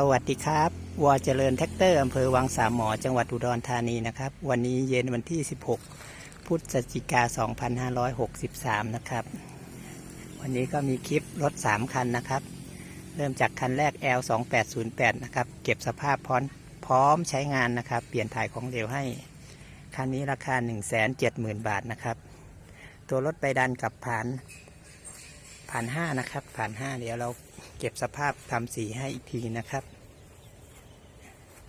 สวัสดีครับวอเจริญแท็กเตอร์อำเภอวังสามหมอจังหวัดอุดรธานีนะครับ วันนี้เย็นวันที่ 16พฤศจิกา2563 นะครับ วันนี้ก็มีคลิปรถ 3 คันนะครับ เริ่มจากคันแรก L 2 8 0 8 นะครับ เก็บสภาพพร้อมพร้อมใช้งานนะครับ เปลี่ยนถ่ายของเหลวให้ คันนี้ราคา 170,000 บาทนะครับ ตัวรถไปดันกับผ่านผ่านห้านะครับผ่านห้าเดี๋ยวเรา เก็บสภาพทำสีให้อีกทีนะครับ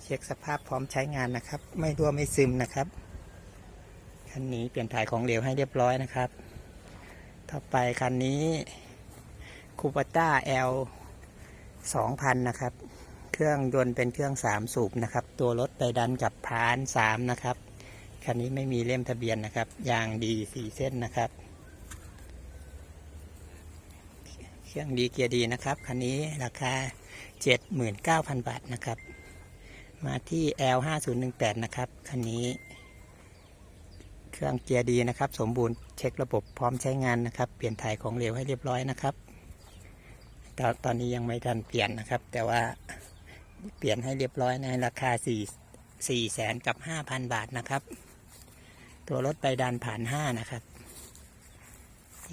เช็คสภาพพร้อมใช้งานนะครับ ไม่รั่วไม่ซึมนะครับคันนี้เปลี่ยนถ่ายของเหลวให้เรียบร้อยนะครับ ต่อไปคันนี้คูปต้า L 2000 นะครับ เครื่องยนต์เป็นเครื่อง 3 สูบนะครับ ตัวรถไปดันกับพาน 3 นะครับ คันนี้ไม่มีเล่มทะเบียนนะครับ ยางดี 4 เส้นนะครับ เครื่องดีเกียร์ดีนะครับ คันนี้ราคา 79,000 บาทนะครับ มาที่ L 5018 นะครับ คันนี้ เครื่องเกียร์ดีนะครับ สมบูรณ์เช็คระบบพร้อมใช้งานนะครับ เปลี่ยนถ่ายของเหลวให้เรียบร้อยนะครับตอนตอนนี้ยังไม่ทันเปลี่ยนนะครับ แต่ว่าเปลี่ยนให้เรียบร้อยในราคา 4 4แสนกับ 5,000 บาทนะครับ ตัวรถไปดันผ่าน 5 นะครับ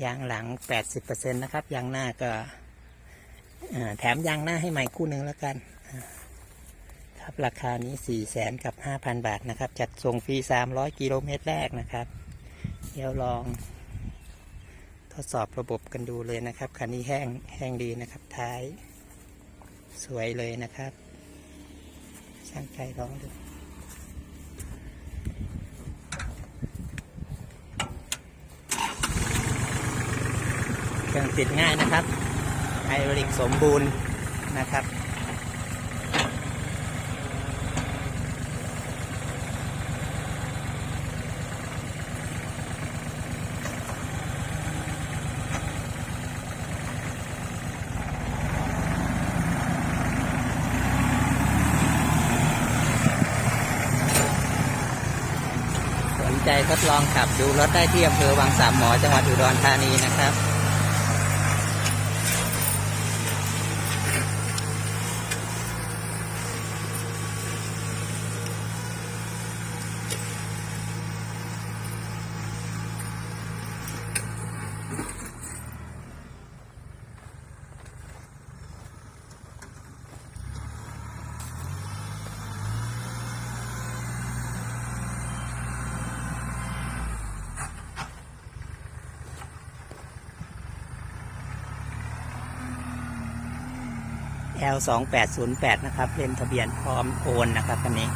ยางหลัง 80%นะครับ ยางหน้าก็แถมยางหน้าให้ใหม่คู่หนึ่งแล้วกัน ครับราคานี้ 4 0 0แสนกับ 5,000 บาทนะครับ จัดส่งฟรี 300 กิโลเมตรแรกนะครับ เดี๋ยวลอง ทดสอบระบบกันดูเลยนะครับ คันนี้แห้งแห้งดีนะครับ ท้าย สวยเลยนะครับช่างใจลองดู เครื่องติดง่ายนะครับไฮดรอลิกสมบูรณ์นะครับสนใจทดลองขับดูรถได้ที่อำเภอวังสามหมอจังหวัดอุดรธานีนะครับ L 2 8 0 8นะครับเล่มทะเบียนพร้อมโอนนะครับคันนี้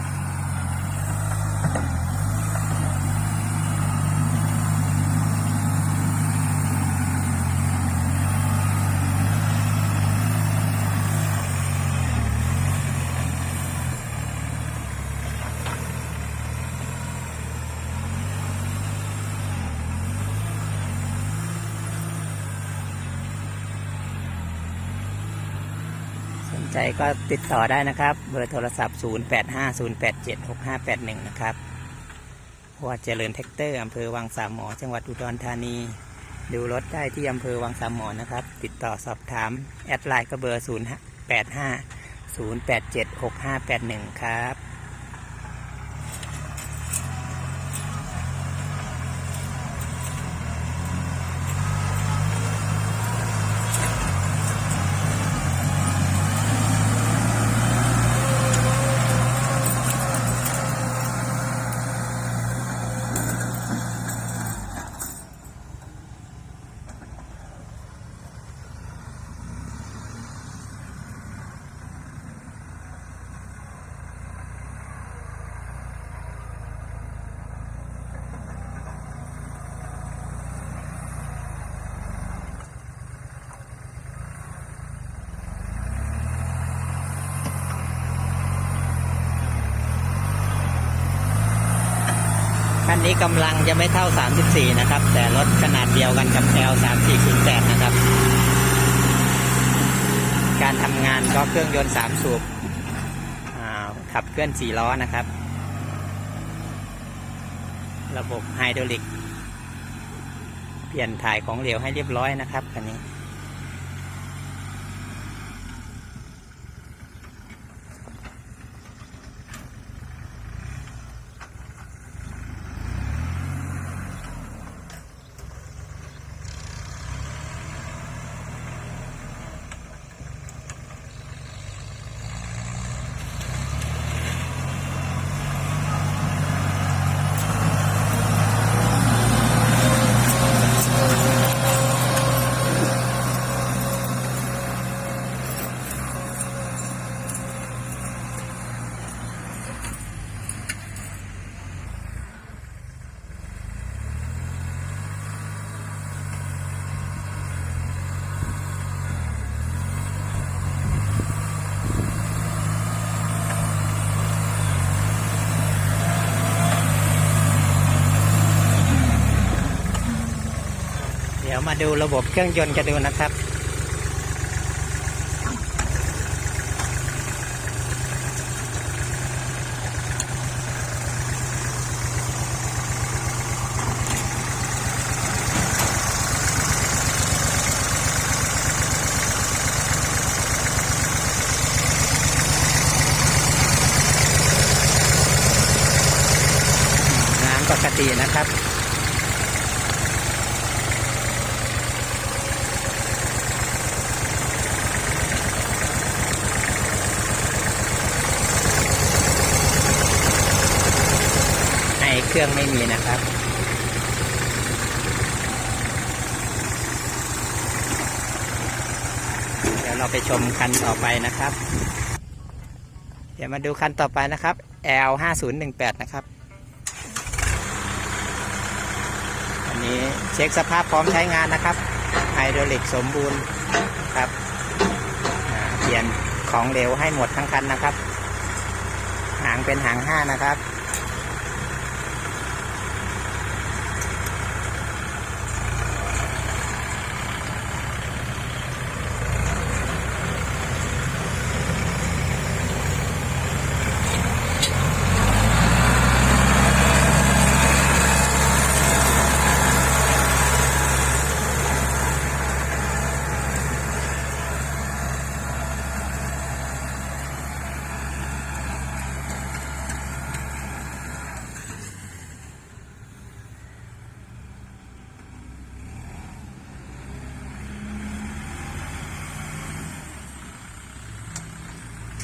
ใจก็ติดต่อได้นะครับ เบอร์โทรศัพท์ 0850876581 นะครับวัดเจริญแท็กเตอร์อำเภอวังสามหมอ จังหวัดอุดรธานี ดูรถได้ที่อำเภอวังสามหมอนะครับ ติดต่อสอบถาม แอดไลน์ก็เบอร์ 0850876581 ครับ นี้กำลังจะไม่เท่า 34 นะครับ แต่รถขนาดเดียวกันกับ L 3408นะครับ การทำงานก็เครื่องยนต์ 3 สูบขับเคลื่อน 4 ล้อนะครับ ระบบไฮดรอลิก เปลี่ยนถ่ายของเหลวให้เรียบร้อยนะครับคันนี้ มาดูระบบเครื่องยนต์กันดูนะครับ น้ำปกตินะครับ เครื่องไม่มีนะครับ เดี๋ยวเราไปชมคันต่อไปนะครับ เดี๋ยวมาดูคันต่อไปนะครับ L 5 0 1 8นะครับ อันนี้เช็คสภาพพร้อมใช้งานนะครับ ไฮดรอลิกสมบูรณ์ครับเปลี่ยนของเหลวให้หมดทั้งคันนะครับ หางเป็นหางห้านะครับ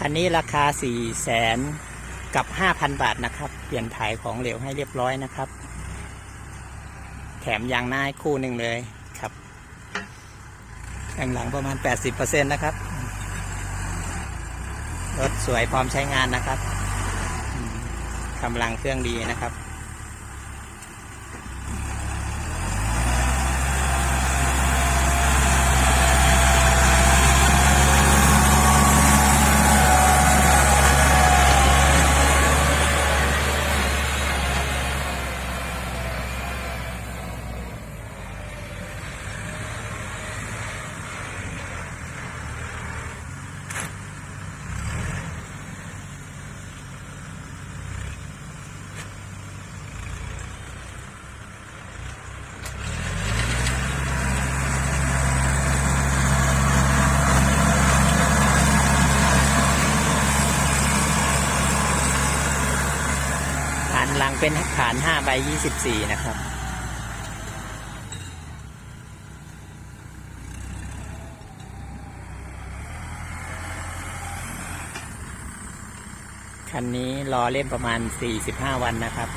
คันนี้ราคา4 0 0แสนกับ5,000บาทนะครับ เปลี่ยนถ่ายของเหลวให้เรียบร้อยนะครับ แถมยางหน้าคู่หนึ่งเลยครับข้างหลังประมาณ 80%นะครับ รถสวยพร้อมใช้งานนะครับกำลังเครื่องดีนะครับ เป็นฐาน5ใบ24นะครับคันนี้รอเล่นประมาณ 45 วันนะครับ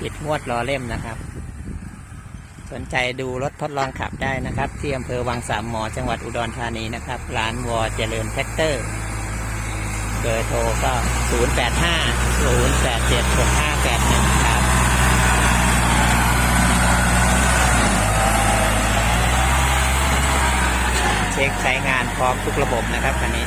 ปิดงวดรอเล่มนะครับ สนใจดูรถทดลองขับได้นะครับ ที่อำเภอวังสามหมอจังหวัดอุดรธานีนะครับ ร้านวอเจริญแท็กเตอร์เบอร์โทรก็ 0 8 5 0 8 7 6 5 8 1 ครับ เช็คใช้งานพร้อมทุกระบบนะครับคันนี้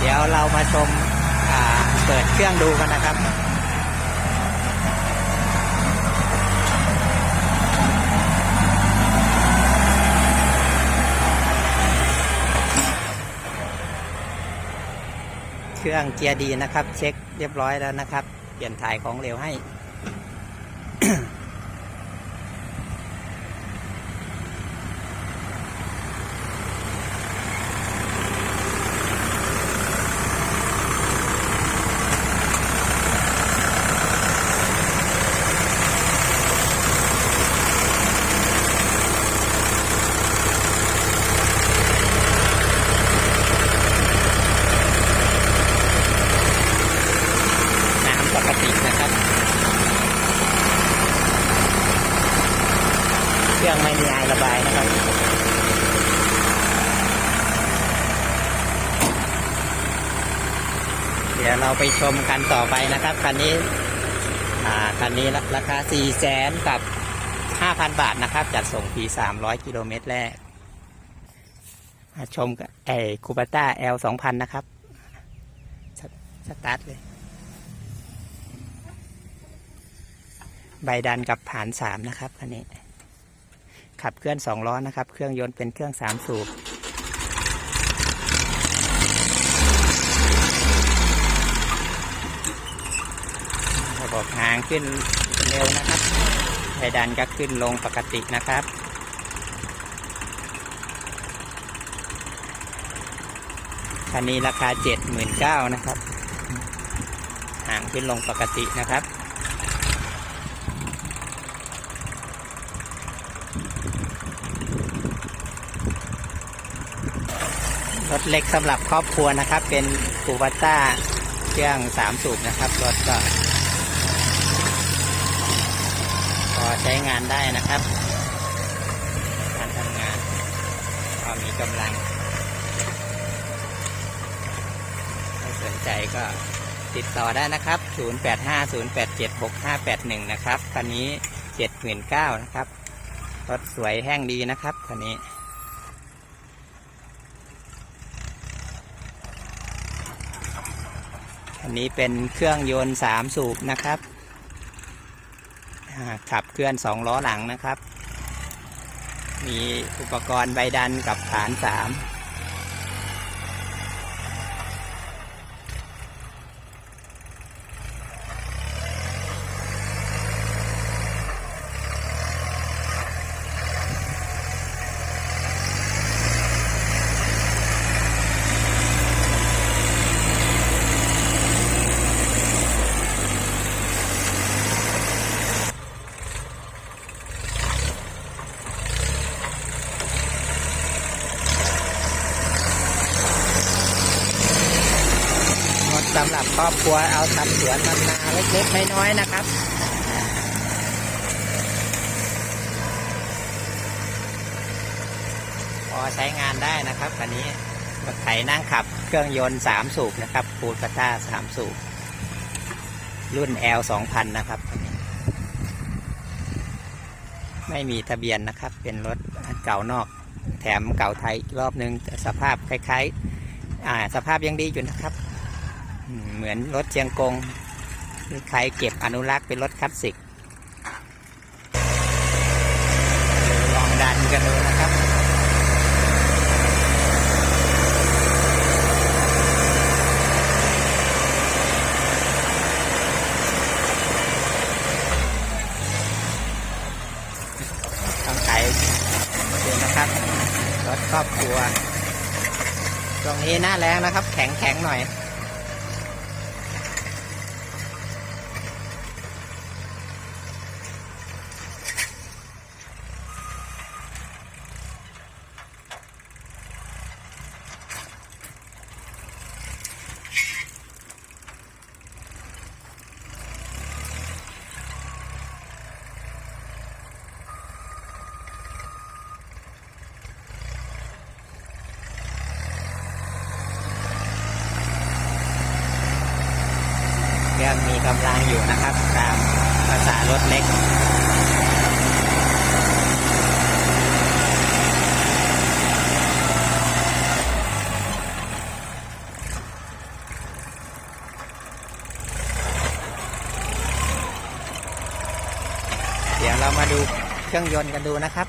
เดี๋ยวเรามาชมอ่า เครื่องดูกันนะครับเครื่องเกียร์ดีนะครับ เช็คเรียบร้อยแล้วนะครับ เปลี่ยนถ่ายของเร็วให้ ยังไม่มีไอระบายนะครับเดี๋ยวเราไปชมกันต่อไปนะครับคันนี้คันนี้ราคา 4 0 0แสนกับ 5,000 บาทนะครับ จัดส่งฟรี300 กิโลเมตรแรกชมกับไอคูปาต้า L 2000 นะครับ สตาร์ทเลย ใบดันกับผ่านสามนะครับคันนี้ ขับเคลื่อนสองล้อนะครับ เครื่องยนต์เป็นเครื่องสามสูบระบบหางขึ้นเร็วนะครับใบดันก็ขึ้นลงปกตินะครับคันนี้ราคา 79,000นะครับหางขึ้นลงปกตินะครับ รถเล็กสำหรับครอบครัวนะครับ เป็นคูบัต้าเครื่องสามสูบนะครับรถก็พอใช้งานได้นะครับ การทำงานพอมีกำลังถ้าสนใจก็ติดต่อได้นะครับ 0850876581 นะครับ คันนี้ 79,000นะครับ รถสวยแห้งดีนะครับ คันนี้ อันนี้เป็นเครื่องยนต์สามสูบนะครับขับเคลื่อนสองล้อหลังนะครับ มีอุปกรณ์ใบดันกับฐานสาม ครอบครัวเอาทำสวนทำนาเล็กๆน้อยๆนะครับพอใช้งานได้นะครับคันนี้รถไถนั่งขับเครื่องยนต์สามสูบนะครับปูกระต้าสามสูบ รุ่น L 2000 นะครับนนไม่มีทะเบียนนะครับ เป็นรถเก่านอก แถมเก่าไทยรอบนึงสภาพคล้ายๆสภาพยังดีอยู่นะครับ เหมือนรถเชียงกงที่ใครเก็บอนุรักษ์เป็นรถคลาสสิกลองดันกันดูนะครับต้องไถดูนะครับ รถครอบครัว ตรงนี้หน้าแรงนะครับ แข็งแข็งๆหน่อย เครื่องมีกำลังอยู่นะครับ ตามภาษา รถเล็กเดี๋ยวเรามาดูเครื่องยนต์กันดูนะครับ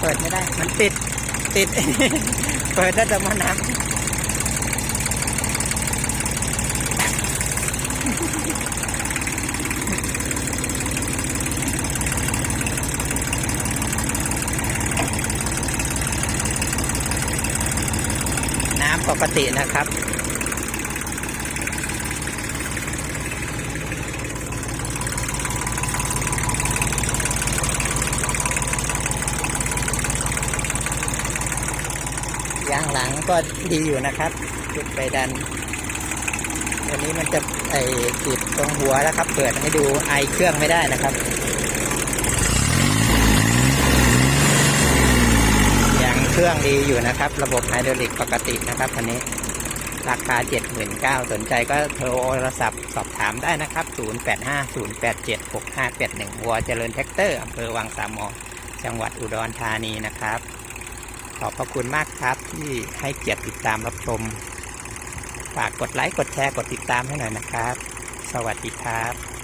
เปิดไม่ได้ มันติด ติด เปิดได้แต่มาน้ำน้ำปกตินะครับ ย ยางหลัง ก็ดีอยู่นะครับจุดไปดันตัวนี้มันจะไอติดตรงหัวแล้วครับ เปิดให้ดูไอเครื่องไม่ได้นะครับยางเครื่องดีอยู่นะครับ ระบบไฮดรอลิกปกตินะครับคันนี้ราคา 79,000สนใจก็โทรศัพท์สอบถามได้นะครับ 0850876581วัวเจริญแท็กเตอร์อำเภอวังสามหมอจังหวัดอุดรธานีนะครับ ขอบพระคุณมากครับที่ให้เกียรติติดตามรับชม ฝากกดไลค์ กดแชร์ กดติดตามให้หน่อยนะครับ สวัสดีครับ